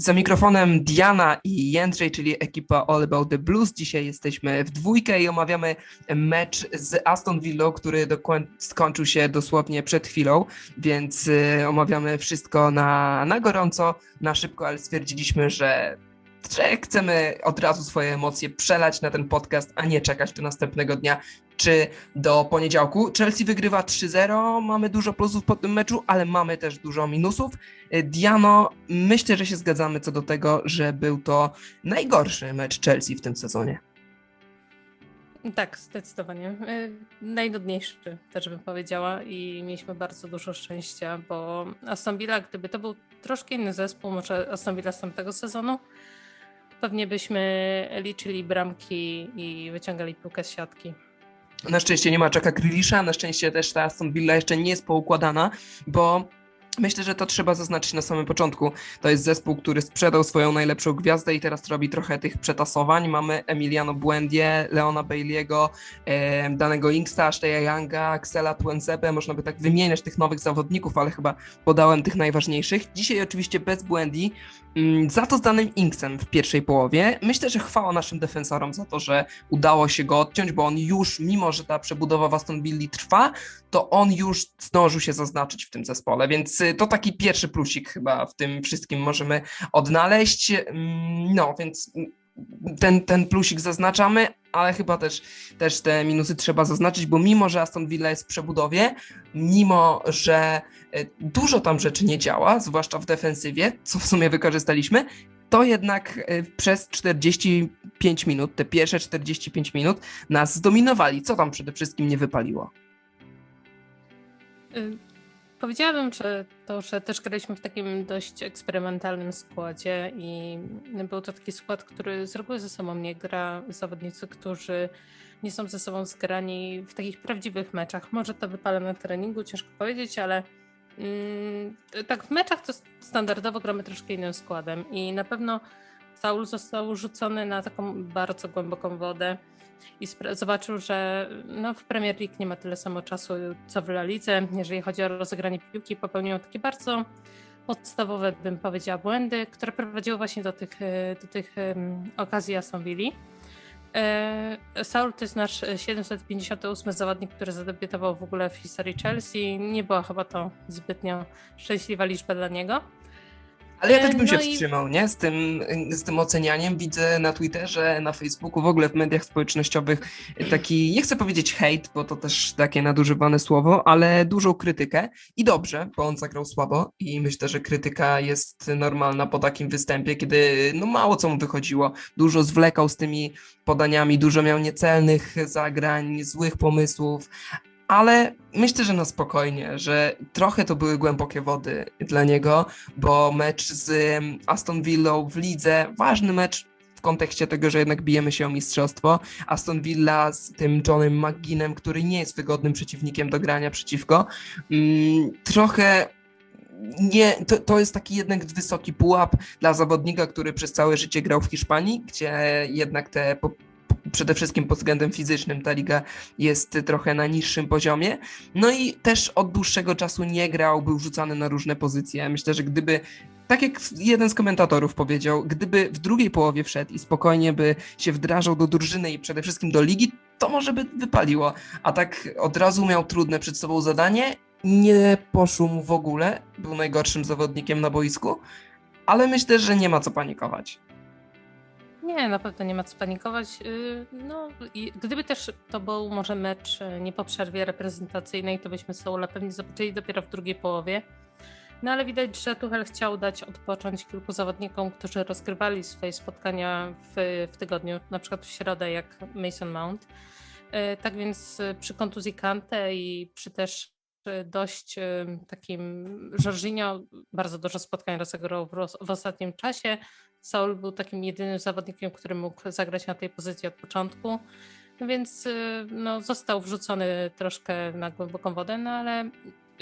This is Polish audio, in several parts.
Za mikrofonem Diana i Jędrzej, czyli ekipa All About the Blues. Dzisiaj jesteśmy w dwójkę i omawiamy mecz z Aston Villa, który skończył się dosłownie przed chwilą, więc y, omawiamy wszystko na, na gorąco, na szybko, ale stwierdziliśmy, że że chcemy od razu swoje emocje przelać na ten podcast, a nie czekać do następnego dnia czy do poniedziałku. Chelsea wygrywa 3-0, mamy dużo plusów po tym meczu, ale mamy też dużo minusów. Diano, myślę, że się zgadzamy co do tego, że był to najgorszy mecz Chelsea w tym sezonie. Tak, zdecydowanie. Y, najnudniejszy też bym powiedziała i mieliśmy bardzo dużo szczęścia, bo Aston Villa, gdyby to był troszkę inny zespół, może Aston Villa z tamtego sezonu, pewnie byśmy liczyli bramki i wyciągali piłkę z siatki. Na szczęście nie ma Jacka Grealisha, na szczęście też ta Aston Villa jeszcze nie jest poukładana, bo Myślę, że to trzeba zaznaczyć na samym początku. To jest zespół, który sprzedał swoją najlepszą gwiazdę i teraz robi trochę tych przetasowań. Mamy Emiliano Buendie, Leona Bailey'ego, e, danego Inksta, Ashteya Younga, Axela Twenzebe. Można by tak wymieniać tych nowych zawodników, ale chyba podałem tych najważniejszych. Dzisiaj oczywiście bez Buendi, mm, za to z danym Inksem w pierwszej połowie. Myślę, że chwała naszym defensorom za to, że udało się go odciąć, bo on już, mimo że ta przebudowa w Aston Villa trwa, to on już zdążył się zaznaczyć w tym zespole, więc y, to taki pierwszy plusik chyba w tym wszystkim możemy odnaleźć. Mm, no, więc ten, ten plusik zaznaczamy, ale chyba też, też te minusy trzeba zaznaczyć, bo mimo, że Aston Villa jest w przebudowie, mimo, że y, dużo tam rzeczy nie działa, zwłaszcza w defensywie, co w sumie wykorzystaliśmy, to jednak y, przez 45 minut, te pierwsze 45 minut nas zdominowali. Co tam przede wszystkim nie wypaliło? Y, powiedziałabym, że to, że też graliśmy w takim dość eksperymentalnym składzie i był to taki skład, który z reguły ze sobą nie gra zawodnicy, którzy nie są ze sobą zgrani w takich prawdziwych meczach. Może to wypala na treningu, ciężko powiedzieć, ale mm, tak w meczach to standardowo gramy troszkę innym składem i na pewno Saul został rzucony na taką bardzo głęboką wodę i zobaczył, że no, w Premier League nie ma tyle samo czasu, co w La Lidze. Jeżeli chodzi o rozegranie piłki, popełnił takie bardzo podstawowe, bym powiedziała, błędy, które prowadziły właśnie do tych, do tych um, okazji Aston Villa. E, Saul to jest nasz 758 zawodnik, który zadebiutował w ogóle w historii Chelsea. Nie była chyba to zbytnio szczęśliwa liczba dla niego. Ale ja też bym no się i... wstrzymał, nie? Z tym, z tym ocenianiem. Widzę na Twitterze, na Facebooku, w ogóle w mediach społecznościowych taki, nie chcę powiedzieć hejt, bo to też takie nadużywane słowo, ale dużą krytykę. I dobrze, bo on zagrał słabo i myślę, że krytyka jest normalna po takim występie, kiedy no mało co mu wychodziło. Dużo zwlekał z tymi podaniami, dużo miał niecelnych zagrań, złych pomysłów, ale myślę, że na spokojnie, że trochę to były głębokie wody dla niego, bo mecz z Aston Villą w lidze, ważny mecz w kontekście tego, że jednak bijemy się o mistrzostwo. Aston Villa z tym Johnem McGinnem, który nie jest wygodnym przeciwnikiem do grania przeciwko, mm, trochę nie, to, to jest taki jednak wysoki pułap dla zawodnika, który przez całe życie grał w Hiszpanii, gdzie jednak te przede wszystkim pod względem fizycznym ta liga jest trochę na niższym poziomie. No i też od dłuższego czasu nie grał, był rzucany na różne pozycje. Myślę, że gdyby tak jak jeden z komentatorów powiedział, gdyby w drugiej połowie wszedł i spokojnie by się wdrażał do drużyny i przede wszystkim do ligi, to może by wypaliło. A tak od razu miał trudne przed sobą zadanie, nie poszło mu w ogóle, był najgorszym zawodnikiem na boisku, ale myślę, że nie ma co panikować. Nie, na pewno nie ma co panikować. Y, no, gdyby też to był może mecz y, nie po przerwie reprezentacyjnej, to byśmy Soula pewnie zobaczyli dopiero w drugiej połowie. No ale widać, że Tuchel chciał dać odpocząć kilku zawodnikom, którzy rozgrywali swoje spotkania w, w tygodniu, na przykład w środę jak Mason Mount. Y, tak więc przy kontuzji Kante i przy też dość takim Jorginho bardzo dużo spotkań rozegrał w, ostatnim czasie. Saul był takim jedynym zawodnikiem, który mógł zagrać na tej pozycji od początku, więc y, no, został wrzucony troszkę na głęboką wodę, no ale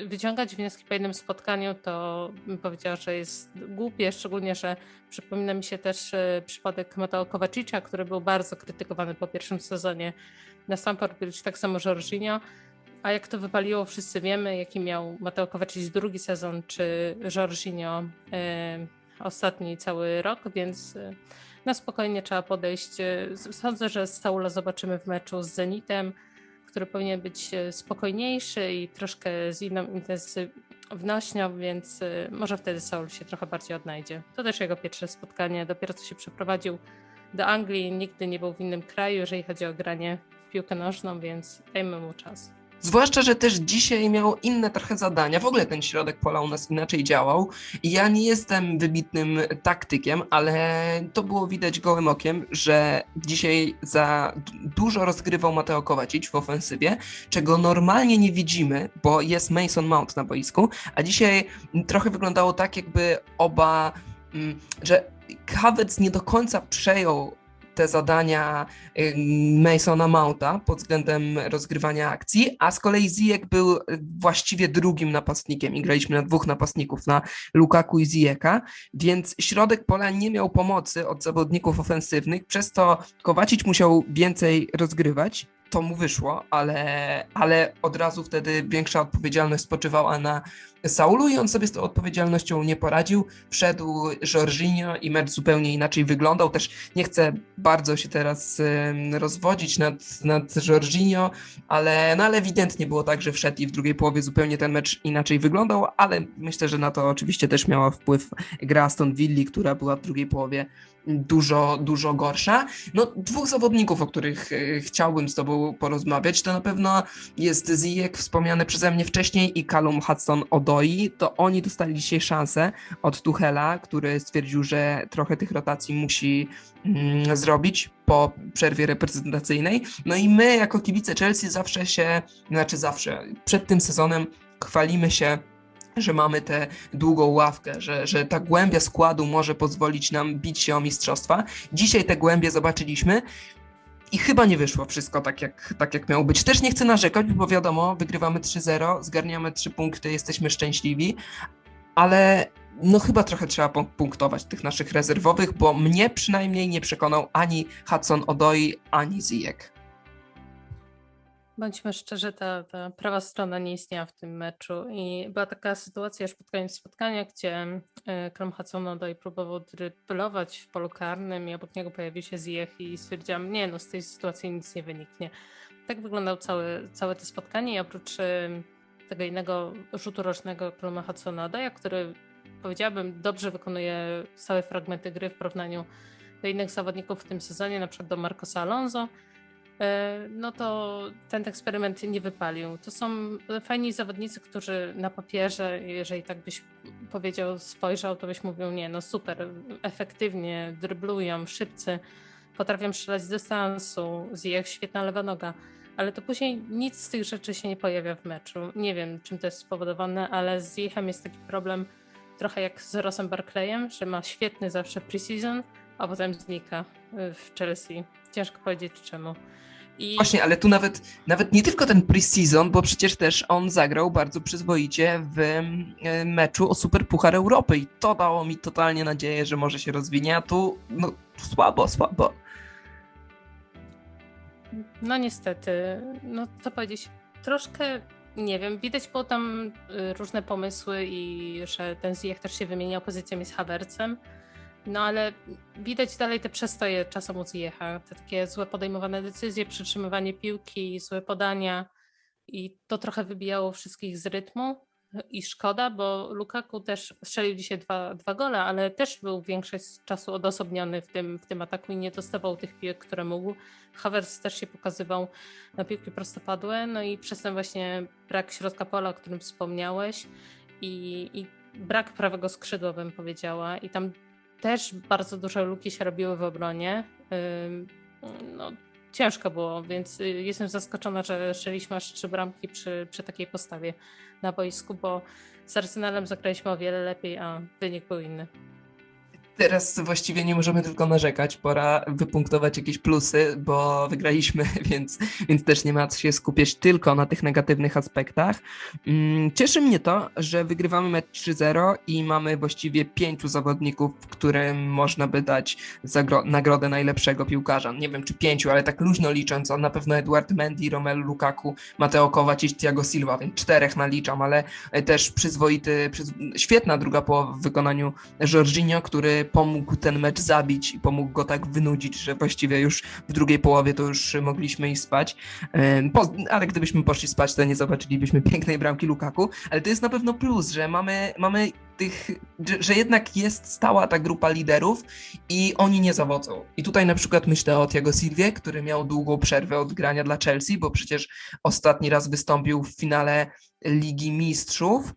wyciągać wnioski po jednym spotkaniu to bym powiedziała, że jest głupie, szczególnie, że przypomina mi się też y, przypadek Mateo Kovacicia, który był bardzo krytykowany po pierwszym sezonie na Stamford Bridge, tak samo Jorginho, a jak to wypaliło, wszyscy wiemy, jaki miał Mateo Kovacic drugi sezon, czy Jorginho y, ostatni cały rok, więc y, na spokojnie trzeba podejść. Sądzę, że Saula zobaczymy w meczu z Zenitem, który powinien być spokojniejszy i troszkę z inną intensywnością, więc może wtedy Saul się trochę bardziej odnajdzie. To też jego pierwsze spotkanie, dopiero co się przeprowadził do Anglii, nigdy nie był w innym kraju, jeżeli chodzi o granie w piłkę nożną, więc dajmy mu czas. Zwłaszcza, że też dzisiaj miał inne trochę zadania. W ogóle ten środek pola u nas inaczej działał. Ja nie jestem wybitnym taktykiem, ale to było widać gołym okiem, że dzisiaj za dużo rozgrywał Mateo Kowacic w ofensywie, czego normalnie nie widzimy, bo jest Mason Mount na boisku, a dzisiaj trochę wyglądało tak, jakby oba, mm, że Havertz nie do końca przejął te zadania Masona Mounta pod względem rozgrywania akcji, a z kolei Ziyech był właściwie drugim napastnikiem i graliśmy na dwóch napastników, na Lukaku i Ziyeka, więc środek pola nie miał pomocy od zawodników ofensywnych, przez to Kowacic musiał więcej rozgrywać, to mu wyszło, ale, ale od razu wtedy większa odpowiedzialność spoczywała na Saulu i on sobie z tą odpowiedzialnością nie poradził. Wszedł Jorginho i mecz zupełnie inaczej wyglądał. Też nie chcę bardzo się teraz rozwodzić nad, nad Jorginho, ale, no ale ewidentnie było tak, że wszedł i w drugiej połowie zupełnie ten mecz inaczej wyglądał, ale myślę, że na to oczywiście też miała wpływ gra Aston Villa, która była w drugiej połowie dużo, dużo gorsza. No, dwóch zawodników, o których e, chciałbym z Tobą porozmawiać, to na pewno jest Ziyech, wspomniany przeze mnie wcześniej, i Callum Hudson-Odoi. To oni dostali dzisiaj szansę od Tuchela, który stwierdził, że trochę tych rotacji musi mm, zrobić po przerwie reprezentacyjnej. No i my, jako kibice Chelsea, zawsze się, znaczy zawsze, przed tym sezonem chwalimy się że mamy tę długą ławkę, że, że ta głębia składu może pozwolić nam bić się o mistrzostwa. Dzisiaj te głębie zobaczyliśmy. I chyba nie wyszło wszystko tak jak, tak, jak miało być. Też nie chcę narzekać, bo wiadomo, wygrywamy 3-0, zgarniamy 3 punkty, jesteśmy szczęśliwi, ale no chyba trochę trzeba punktować tych naszych rezerwowych, bo mnie przynajmniej nie przekonał ani Hudson Odoi, ani Zijek. Bądźmy szczerzy, ta, ta prawa strona nie istniała w tym meczu i była taka sytuacja już pod koniec spotkania, gdzie Krom Hudson-Odoi próbował dryblować w polu karnym i obok niego pojawił się Ziyech i stwierdziłam, nie no, z tej sytuacji nic nie wyniknie. Tak wyglądał cały, całe to spotkanie i oprócz tego innego rzutu rocznego Kroma Hudson-Odoi, który powiedziałabym dobrze wykonuje całe fragmenty gry w porównaniu do innych zawodników w tym sezonie, na przykład do Marcosa Alonso, E, no to ten eksperyment nie wypalił. To są fajni zawodnicy, którzy na papierze, jeżeli tak byś powiedział, spojrzał, to byś mówił, nie, no super, efektywnie, dryblują, szybcy, potrafią strzelać z dystansu, z świetna lewa noga, ale to później nic z tych rzeczy się nie pojawia w meczu. Nie wiem, czym to jest spowodowane, ale z Jechem jest taki problem trochę jak z Rossem Barclayem, że ma świetny zawsze preseason, a potem znika w Chelsea. Ciężko powiedzieć czemu. I... Właśnie, ale tu nawet, nawet nie tylko ten pre-season, bo przecież też on zagrał bardzo przyzwoicie w e, meczu o Super Puchar Europy i to dało mi totalnie nadzieję, że może się rozwinie, a tu no, słabo, słabo. No niestety, no co powiedzieć, troszkę, nie wiem, widać było tam y, różne pomysły i że ten Ziyech też się wymieniał pozycjami z Havercem. No ale widać dalej te przestoje czasem u Ziecha, te takie złe podejmowane decyzje, przytrzymywanie piłki, złe podania i to trochę wybijało wszystkich z rytmu i szkoda, bo Lukaku też strzelił dzisiaj dwa, dwa gole, ale też był większość czasu odosobniony w tym, w tym ataku i nie dostawał tych piłek, które mógł. Havertz też się pokazywał na piłki prostopadłe, no i przez ten właśnie brak środka pola, o którym wspomniałeś i, i brak prawego skrzydła, bym powiedziała. I tam też bardzo duże luki się robiły w obronie. No, ciężko było, więc y, jestem zaskoczona, że strzeliśmy aż trzy bramki przy, przy takiej postawie na boisku, bo z Arsenalem zagraliśmy o wiele lepiej, a wynik był inny. Teraz właściwie nie możemy tylko narzekać, pora wypunktować jakieś plusy, bo wygraliśmy, więc, więc też nie ma co się skupiać tylko na tych negatywnych aspektach. Mm, cieszy mnie to, że wygrywamy mecz 3-0 i mamy właściwie pięciu zawodników, którym można by dać nagrodę najlepszego piłkarza. Nie wiem czy pięciu, ale tak luźno licząc, on na pewno Eduard Mendy, Romelu Lukaku, Mateo Kovacic, Thiago Silva, więc czterech naliczam, ale też przyzwoity, przyz... świetna druga połowa w wykonaniu Jorginho, który pomógł ten mecz zabić i pomógł go tak wynudzić, że właściwie już w drugiej połowie to już mogliśmy iść spać. ale gdybyśmy poszli spać, to nie zobaczylibyśmy pięknej bramki Lukaku, ale to jest na pewno plus, że mamy, mamy tych, że jednak jest stała ta grupa liderów i oni nie zawodzą. I tutaj na przykład myślę o Thiago Silvie, który miał długą przerwę od grania dla Chelsea, bo przecież ostatni raz wystąpił w finale Ligi Mistrzów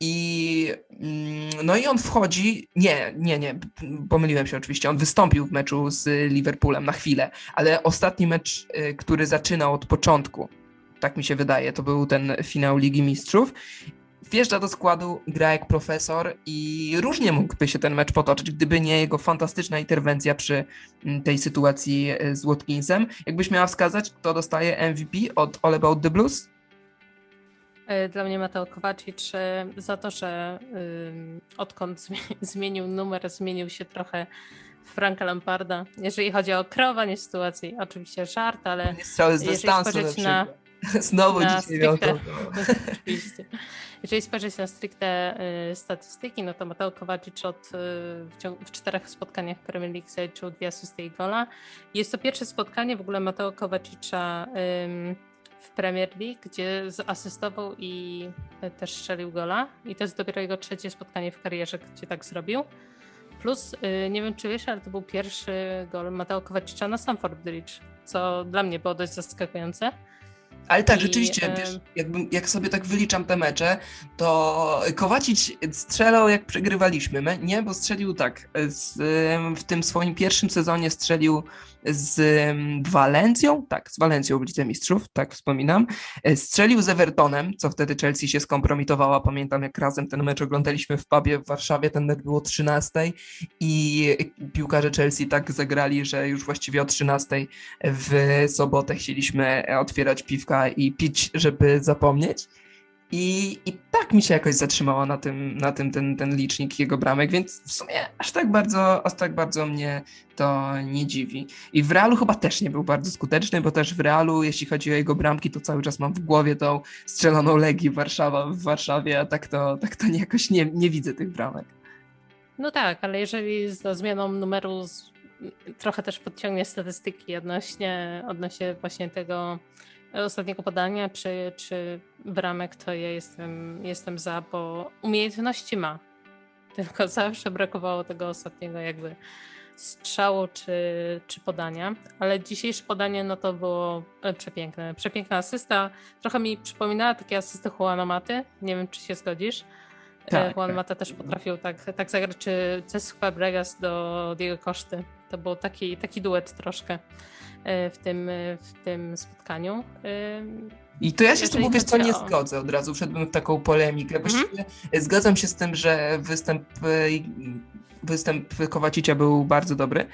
i mm, no i on wchodzi. Nie, nie, nie, pomyliłem się oczywiście. On wystąpił w meczu z Liverpoolem na chwilę, ale ostatni mecz, y, który zaczynał od początku, tak mi się wydaje, to był ten finał Ligi Mistrzów. Wjeżdża do składu, gra jak profesor i różnie mógłby się ten mecz potoczyć, gdyby nie jego fantastyczna interwencja przy mm, tej sytuacji y, z Watkinsem. Jakbyś miała wskazać, kto dostaje MVP od All About the Blues? E, dla mnie Mateo Kowacic e, za to, że odkąd zmienił numer, zmienił się trochę Franka Lamparda. Jeżeli chodzi o kreowanie sytuacji, oczywiście żart, ale strzały z dystansu na, na Znowu na dzisiaj miał to. Oczywiście. Jeżeli spojrzeć na stricte y, statystyki, no to Mateo Kowacic od, y, w, w, czterech spotkaniach Premier League zaliczył dwie asysty i gola. Jest to pierwsze spotkanie w ogóle Mateo Kovacicza w Premier League, gdzie zasystował i też strzelił gola. I to jest dopiero jego trzecie spotkanie w karierze, gdzie tak zrobił. Plus, y, nie wiem czy wiesz, ale to był pierwszy gol Mateo Kovacicza na Stamford Bridge, co dla mnie było dość zaskakujące. Ale tak, I, rzeczywiście, wiesz, jakbym, jak sobie tak wyliczam te mecze, to Kowacic strzelał jak przegrywaliśmy, nie? Bo strzelił tak, w tym swoim pierwszym sezonie strzelił z Walencją, tak, z Walencją w Lidze Mistrzów, tak wspominam. E, strzelił z Evertonem, co wtedy Chelsea się skompromitowała. Pamiętam, jak razem ten mecz oglądaliśmy w pubie w Warszawie, ten mecz było o 13 i piłkarze Chelsea tak zagrali, że już właściwie o 13 w sobotę chcieliśmy otwierać piwka i pić, żeby zapomnieć. I, I tak mi się jakoś zatrzymała na tym, na tym ten, ten licznik jego bramek, więc w sumie aż tak bardzo, aż tak bardzo mnie to nie dziwi. I w Realu chyba też nie był bardzo skuteczny, bo też w Realu, jeśli chodzi o jego bramki, to cały czas mam w głowie tą strzeloną Legii Warszawa w Warszawie, a tak to, tak to jakoś nie, nie widzę tych bramek. No tak, ale jeżeli za zmianą numeru trochę też podciągnie statystyki odnośnie, odnośnie właśnie tego ostatniego podania czy, czy bramek, to ja jestem, jestem za, bo umiejętności ma. Tylko zawsze brakowało tego ostatniego jakby strzału czy, czy podania, ale dzisiejsze podanie no to było e, przepiękne. Przepiękna asysta. Trochę mi przypominała takie asysty Juana Maty. Nie wiem, czy się zgodzisz. E, tak, Juan. Mata też potrafił tak, tak zagrać, czy Cesc Fabregas do Diego Koszty. To był taki, taki duet troszkę. E, w tym, e, w tym spotkaniu. E, I to ja się z tobą wiesz co, nie o... zgodzę od razu, wszedłem w taką polemikę. Właściwie zgadzam się z tym, że występ, występ Kowacicia był bardzo dobry,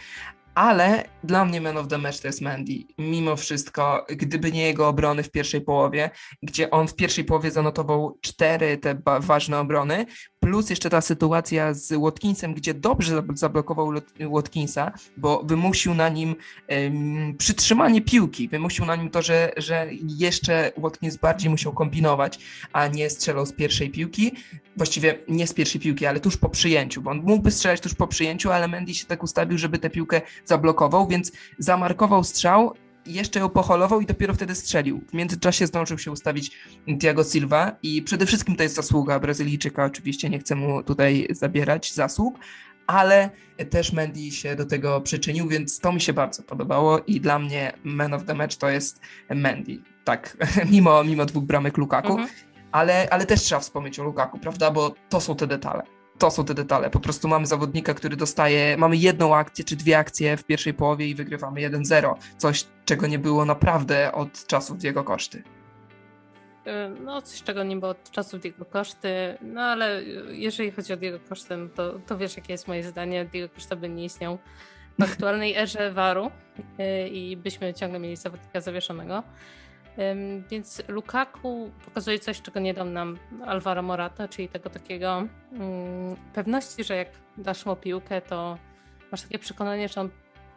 ale dla mnie man of the match to jest Mandy. Mimo wszystko, gdyby nie jego obrony w pierwszej połowie, gdzie on w pierwszej połowie zanotował cztery te ważne obrony, plus jeszcze ta sytuacja z Watkinsem, gdzie dobrze zablokował Watkinsa, bo wymusił na nim um, przytrzymanie piłki, wymusił na nim to, że, że jeszcze Watkins bardziej musiał kombinować, a nie strzelał z pierwszej piłki, właściwie nie z pierwszej piłki, ale tuż po przyjęciu, bo on mógłby strzelać tuż po przyjęciu, ale Mendy się tak ustawił, żeby tę piłkę zablokował, więc zamarkował strzał jeszcze ją poholował i dopiero wtedy strzelił. W międzyczasie zdążył się ustawić Thiago Silva i przede wszystkim to jest zasługa Brazylijczyka, oczywiście nie chcę mu tutaj zabierać zasług, ale też Mendy się do tego przyczynił, więc to mi się bardzo podobało i dla mnie man of the match to jest Mendy. Tak, mimo, mimo dwóch bramek Lukaku, mhm. ale, ale też trzeba wspomnieć o Lukaku, prawda, bo to są te detale to są te detale. Po prostu mamy zawodnika, który dostaje, mamy jedną akcję czy dwie akcje w pierwszej połowie i wygrywamy 1-0. Coś, czego nie było naprawdę od czasów jego koszty. no coś czego nie było od czasów Diego Koszty, no ale jeżeli chodzi o Diego Kosztę, no to, to wiesz jakie jest moje zdanie, Diego Koszta by nie istniał w aktualnej erze Waru i byśmy ciągle mieli zawodnika zawieszonego. Więc Lukaku pokazuje coś, czego nie dał nam Alvaro Morata, czyli tego takiego mm, pewności, że jak dasz mu piłkę, to masz takie przekonanie, że on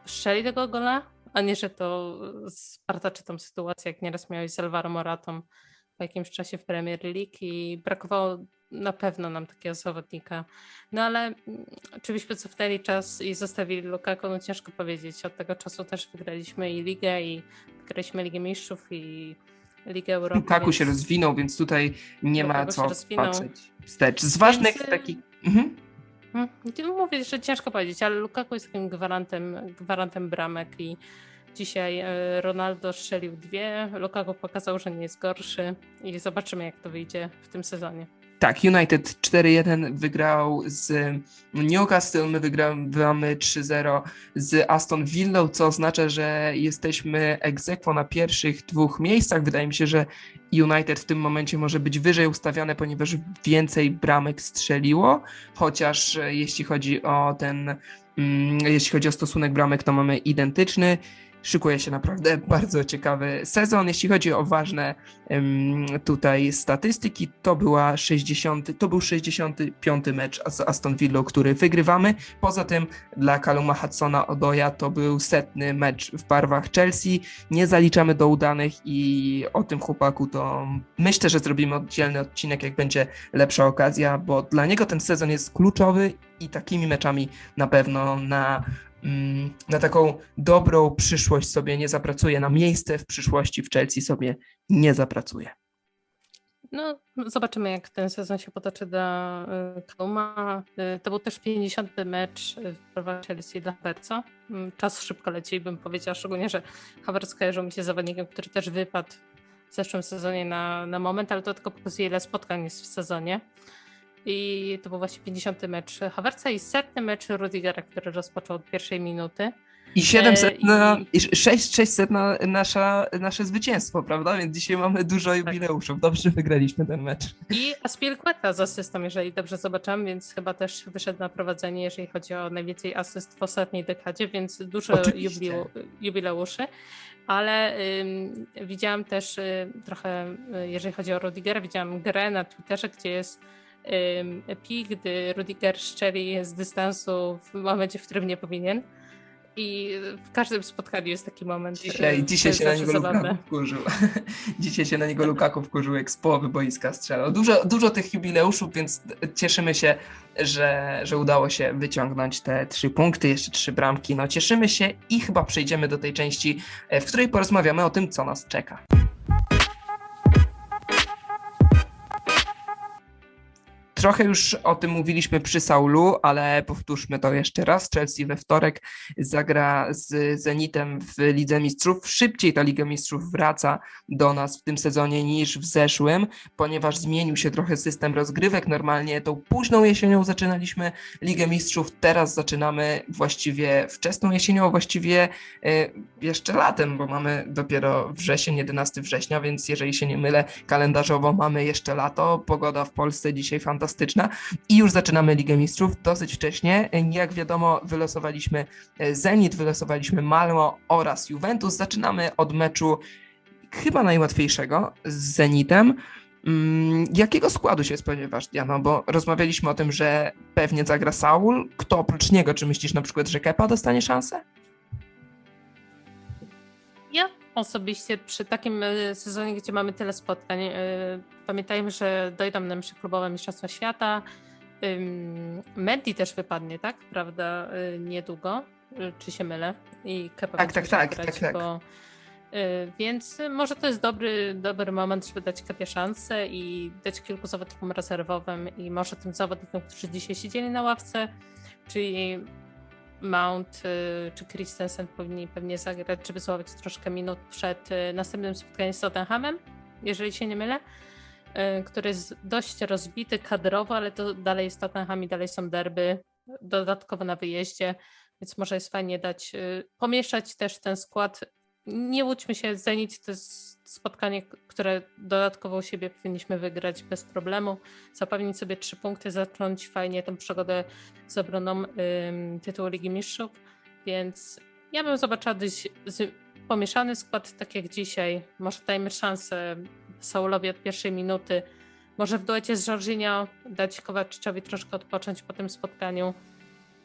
strzeli tego gola, a nie, że to spartaczy tą sytuację, jak nieraz miałeś z Alvaro Moratą po jakimś czasie w Premier League i brakowało na pewno nam takiego zawodnika. No ale mm, czy byśmy cofnęli czas i zostawili Lukaku, no ciężko powiedzieć. Od tego czasu też wygraliśmy i ligę i wygraliśmy Ligę Mistrzów i Ligę Europy. Lukaku więc... się rozwinął, więc tutaj nie Lukaku ma co patrzeć wstecz. Z ważnych więc... takich... Mhm. mhm. Mówię, że ciężko powiedzieć, ale Lukaku jest takim gwarantem, gwarantem bramek i dzisiaj e, Ronaldo strzelił dwie, Lukaku pokazał, że nie jest gorszy i zobaczymy jak to wyjdzie w tym sezonie. Tak, United 4-1 wygrał z Newcastle, my wygramy 3-0 z Aston Villa, co oznacza, że jesteśmy egzekwo na pierwszych dwóch miejscach. Wydaje mi się, że United w tym momencie może być wyżej ustawione, ponieważ więcej bramek strzeliło, chociaż jeśli chodzi o ten, mm, jeśli chodzi o stosunek bramek, to mamy identyczny szykuje się naprawdę bardzo ciekawy sezon. Jeśli chodzi o ważne tutaj statystyki, to była 60, to był 65 mecz z Aston Villa, który wygrywamy. Poza tym dla Kaluma Hudsona Odoja to był setny mecz w barwach Chelsea. Nie zaliczamy do udanych i o tym chłopaku to myślę, że zrobimy oddzielny odcinek, jak będzie lepsza okazja, bo dla niego ten sezon jest kluczowy i takimi meczami na pewno na na taką dobrą przyszłość sobie nie zapracuje, na miejsce w przyszłości w Chelsea sobie nie zapracuje. No, zobaczymy, jak ten sezon się potoczy dla Kaluma. Y, to był też 50. mecz w Chelsea dla Havertza. Mm, czas szybko leci, bym powiedziała, szczególnie, że Havertz kojarzył mi się z zawodnikiem, który też wypadł w zeszłym sezonie na, na moment, ale to tylko pokazuje, ile spotkań jest w sezonie. I to był właśnie 50. mecz Havertza i setny mecz Rudigera, który rozpoczął od pierwszej minuty. I 700 e, na, i 600 na nasza, nasze zwycięstwo, prawda? Więc dzisiaj mamy dużo tak. jubileuszów. Dobrze wygraliśmy ten mecz. I Aspilqueta z asystą, jeżeli dobrze zobaczyłam, więc chyba też wyszedł na prowadzenie, jeżeli chodzi o najwięcej asyst w ostatniej dekadzie, więc dużo jubileu, jubileuszy. Ale widziałam też y, trochę, y, jeżeli chodzi o Rudigera, widziałam grę na Twitterze, gdzie jest pi, gdy Rudiger szczeli z dystansu w momencie, w którym nie powinien. I w każdym spotkaniu jest taki moment. Dzisiaj, dzisiaj się na niego Lukaku wkurzył. dzisiaj się na niego Lukaku wkurzył, jak z połowy boiska strzelał. Dużo, dużo tych jubileuszów, więc cieszymy się, że, że udało się wyciągnąć te trzy punkty, jeszcze trzy bramki. No cieszymy się i chyba przejdziemy do tej części, w której porozmawiamy o tym, co nas czeka. Trochę już o tym mówiliśmy przy Saulu, ale powtórzmy to jeszcze raz. Chelsea we wtorek zagra z Zenitem w Lidze Mistrzów. Szybciej ta Liga Mistrzów wraca do nas w tym sezonie niż w zeszłym, ponieważ zmienił się trochę system rozgrywek. Normalnie tą późną jesienią zaczynaliśmy Ligę Mistrzów, teraz zaczynamy właściwie wczesną jesienią, właściwie e, jeszcze latem, bo mamy dopiero wrzesień, 11 września, więc jeżeli się nie mylę, kalendarzowo mamy jeszcze lato. Pogoda w Polsce dzisiaj fantastyczna fantastyczna i już zaczynamy Ligę Mistrzów dosyć wcześnie. Jak wiadomo, wylosowaliśmy e, Zenit, wylosowaliśmy Malmo oraz Juventus. Zaczynamy od meczu chyba najłatwiejszego z Zenitem. Mm, jakiego składu się spodziewasz, Diano? Bo rozmawialiśmy o tym, że pewnie zagra Saul. Kto oprócz niego? Czy myślisz na przykład, że Kepa dostanie szansę? Ja osobiście przy takim e, sezonie, gdzie mamy tyle spotkań, e, pamiętajmy, że dojdą nam się klubowe Mistrzostwa Świata. Mendy też wypadnie, tak? Prawda? E, niedługo. Czy się mylę? I Kepa tak, tak, tak, tak, tak. Bo, więc może to jest dobry, dobry moment, żeby dać Kepie szansę i dać kilku zawodnikom rezerwowym i może tym zawodnikom, którzy dzisiaj siedzieli na ławce, czyli Mount y, czy Christensen powinni pewnie zagrać, żeby złapać troszkę minut przed y, następnym spotkaniem z Tottenhamem, jeżeli się nie mylę, y, który jest dość rozbity kadrowo, ale to dalej jest Tottenham i dalej są derby, dodatkowo na wyjeździe, więc może jest fajnie dać, pomieszać też ten skład. Nie łudźmy się, Zenit to jest spotkanie, które dodatkowo u siebie powinniśmy wygrać bez problemu, zapewnić sobie trzy punkty, zacząć fajnie tę przygodę z obroną tytułu Ligi Mistrzów, więc ja bym zobaczyła dość pomieszany skład, tak jak dzisiaj. Może dajmy szansę Saulowi od pierwszej minuty, może w duecie z Jorginho dać Kowaczyczowi troszkę odpocząć po tym spotkaniu,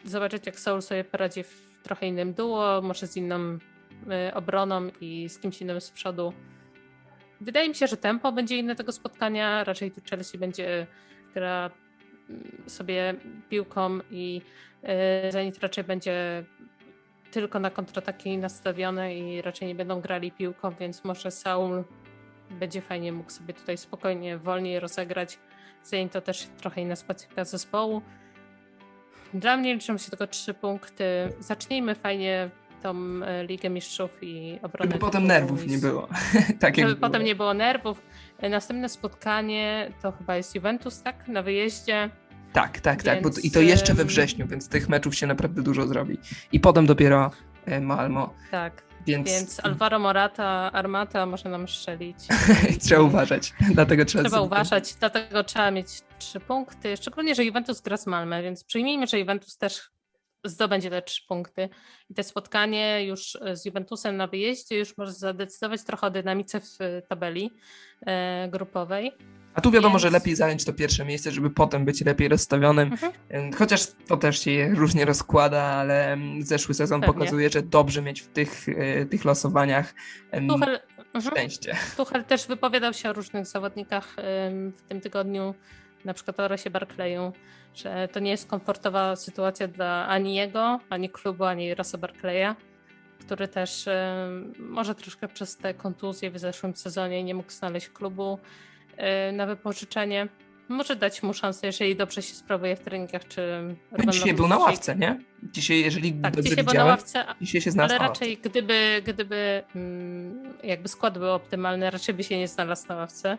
zobaczyć jak Saul sobie poradzi w trochę innym duo, może z inną y, obroną i z kimś innym z przodu. Wydaje mi się, że tempo będzie inne tego spotkania. Raczej tu Chelsea będzie gra mm, sobie piłką i y, Zenit raczej będzie tylko na kontrataki nastawione i raczej nie będą grali piłką, więc może Saul będzie fajnie mógł sobie tutaj spokojnie, wolniej rozegrać. Zenit to też trochę inna specyfika zespołu. Dla mnie liczą się tylko trzy punkty. Zacznijmy fajnie tą e, Ligę Mistrzów i obronę. Żeby potem nerwów nie było. tak Żeby było. potem nie było nerwów. E, następne spotkanie to chyba jest Juventus, tak? Na wyjeździe. Tak, tak, więc... tak. Bo I to jeszcze we wrześniu, więc tych meczów się naprawdę dużo zrobi. I potem dopiero e, Malmo. Tak. Więc... Więc Alvaro Morata, Armata może nam strzelić. trzeba uważać, dlatego trzeba... Trzeba uważać, dlatego trzeba mieć trzy punkty, szczególnie, że Juventus gra z Malmę, więc przyjmijmy, że Juventus też zdobędzie te trzy punkty. I te spotkanie już z Juventusem na wyjeździe już może zadecydować trochę o dynamice w tabeli e, grupowej. A tu wiadomo, Więc... że lepiej zająć to pierwsze miejsce, żeby potem być lepiej rozstawionym. Mhm. Chociaż to też się różnie rozkłada, ale zeszły sezon Pewnie. pokazuje, że dobrze mieć w tych, e, tych losowaniach Tuchel, mhm. szczęście. Tuchel też wypowiadał się o różnych zawodnikach w tym tygodniu, na przykład o Rosie Barclayu, że to nie jest komfortowa sytuacja dla ani jego, ani klubu, ani Rosa Barclaya, który też może troszkę przez te kontuzje w zeszłym sezonie nie mógł znaleźć klubu Y, na wypożyczenie. Może dać mu szansę, jeżeli dobrze się sprawuje w treningach, czy... Dzisiaj był na ławce, nie? Dzisiaj, jeżeli tak, dobrze dzisiaj był na ławce, dzisiaj się znalazł ale raczej gdyby, gdyby mm, jakby skład był optymalny, raczej by się nie znalazł na ławce.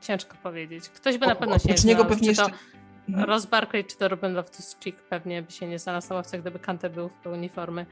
Ciężko powiedzieć. Ktoś by o, na pewno się nie znalazł. Pewnie jeszcze... Mhm. Ross Barkley czy to Ruben Loftus-Cheek pewnie by się nie znalazł na ławce, gdyby Kante był w pełni formy.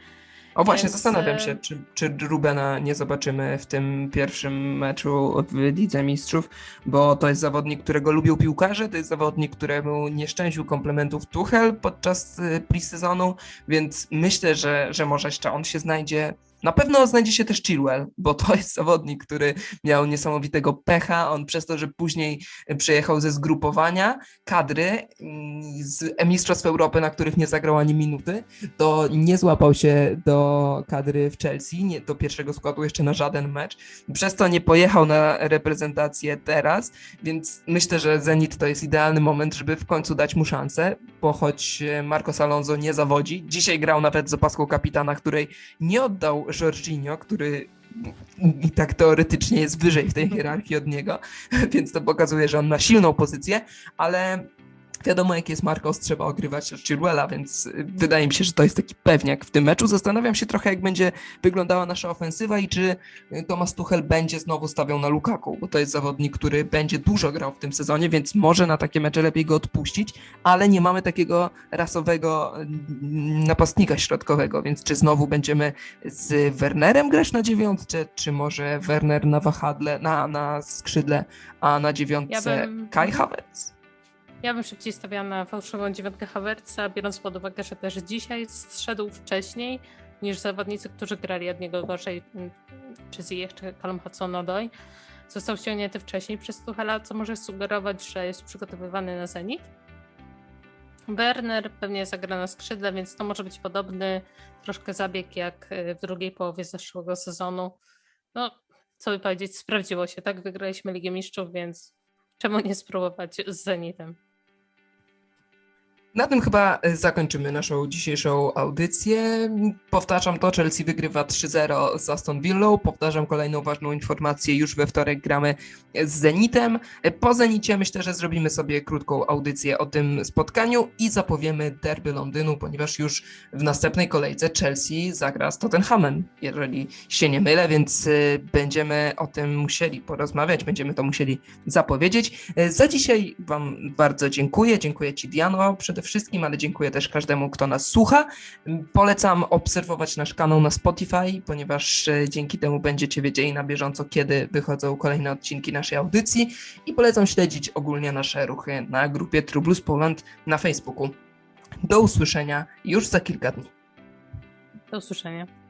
O właśnie, Więc... zastanawiam się, czy, czy Rubena nie zobaczymy w tym pierwszym meczu w Lidze Mistrzów, bo to jest zawodnik, którego lubią piłkarze, to jest zawodnik, któremu nie szczęścił komplementów Tuchel podczas y, pre-sezonu, więc myślę, że, że może jeszcze on się znajdzie na pewno znajdzie się też Chilwell, bo to jest zawodnik, który miał niesamowitego pecha. On przez to, że później przejechał ze zgrupowania kadry mm, z Mistrzostw Europy, na których nie zagrał ani minuty, to nie złapał się do kadry w Chelsea, nie, do pierwszego składu jeszcze na żaden mecz. Przez to nie pojechał na reprezentację teraz, więc myślę, że Zenit to jest idealny moment, żeby w końcu dać mu szansę, bo choć Marcos Alonso nie zawodzi, dzisiaj grał nawet z opaską kapitana, której nie oddał Jorginho, który i tak teoretycznie jest wyżej w tej hierarchii od niego, więc to pokazuje, że on ma silną pozycję, ale Wiadomo, jaki jest Marcos, trzeba ogrywać Chilwella, więc y, wydaje mi się, że to jest taki pewniak w tym meczu. Zastanawiam się trochę, jak będzie wyglądała nasza ofensywa i czy y, Thomas Tuchel będzie znowu stawiał na Lukaku, bo to jest zawodnik, który będzie dużo grał w tym sezonie, więc może na takie mecze lepiej go odpuścić, ale nie mamy takiego rasowego mm, napastnika środkowego, więc czy znowu będziemy z Wernerem grać na dziewiątce, czy może Werner na wahadle, na, na skrzydle, a na dziewiątce ja bym... Kai Havertz? Ja bym szybciej stawiała na fałszywą dziewiątkę Havertza, biorąc pod uwagę, że też dzisiaj zszedł wcześniej niż zawodnicy, którzy grali od niego gorzej, czy Ziyech, czy Callum Hudson-Odoi. Został ściągnięty wcześniej przez Tuchela, co może sugerować, że jest przygotowywany na Zenit. Werner pewnie zagra na skrzydle, więc to może być podobny troszkę zabieg jak y, w drugiej połowie zeszłego sezonu. No, co by powiedzieć, sprawdziło się, tak? Wygraliśmy Ligę Mistrzów, więc czemu nie spróbować z Zenitem? Na tym chyba e, zakończymy naszą dzisiejszą audycję. Powtarzam to, Chelsea wygrywa 3-0 z Aston Villą. Powtarzam kolejną ważną informację, już we wtorek gramy z Zenitem. E, po Zenicie myślę, że zrobimy sobie krótką audycję o tym spotkaniu i zapowiemy derby Londynu, ponieważ już w następnej kolejce Chelsea zagra z Tottenhamem, jeżeli się nie mylę, więc e, będziemy o tym musieli porozmawiać, będziemy to musieli zapowiedzieć. Za dzisiaj Wam bardzo dziękuję. Dziękuję Ci Diano przede przede wszystkim, ale dziękuję też każdemu, kto nas słucha. Polecam obserwować nasz kanał na Spotify, ponieważ e, dzięki temu będziecie wiedzieli na bieżąco, kiedy wychodzą kolejne odcinki naszej audycji i polecam śledzić ogólnie nasze ruchy na grupie True Blues Poland na Facebooku. Do usłyszenia już za kilka dni. Do usłyszenia.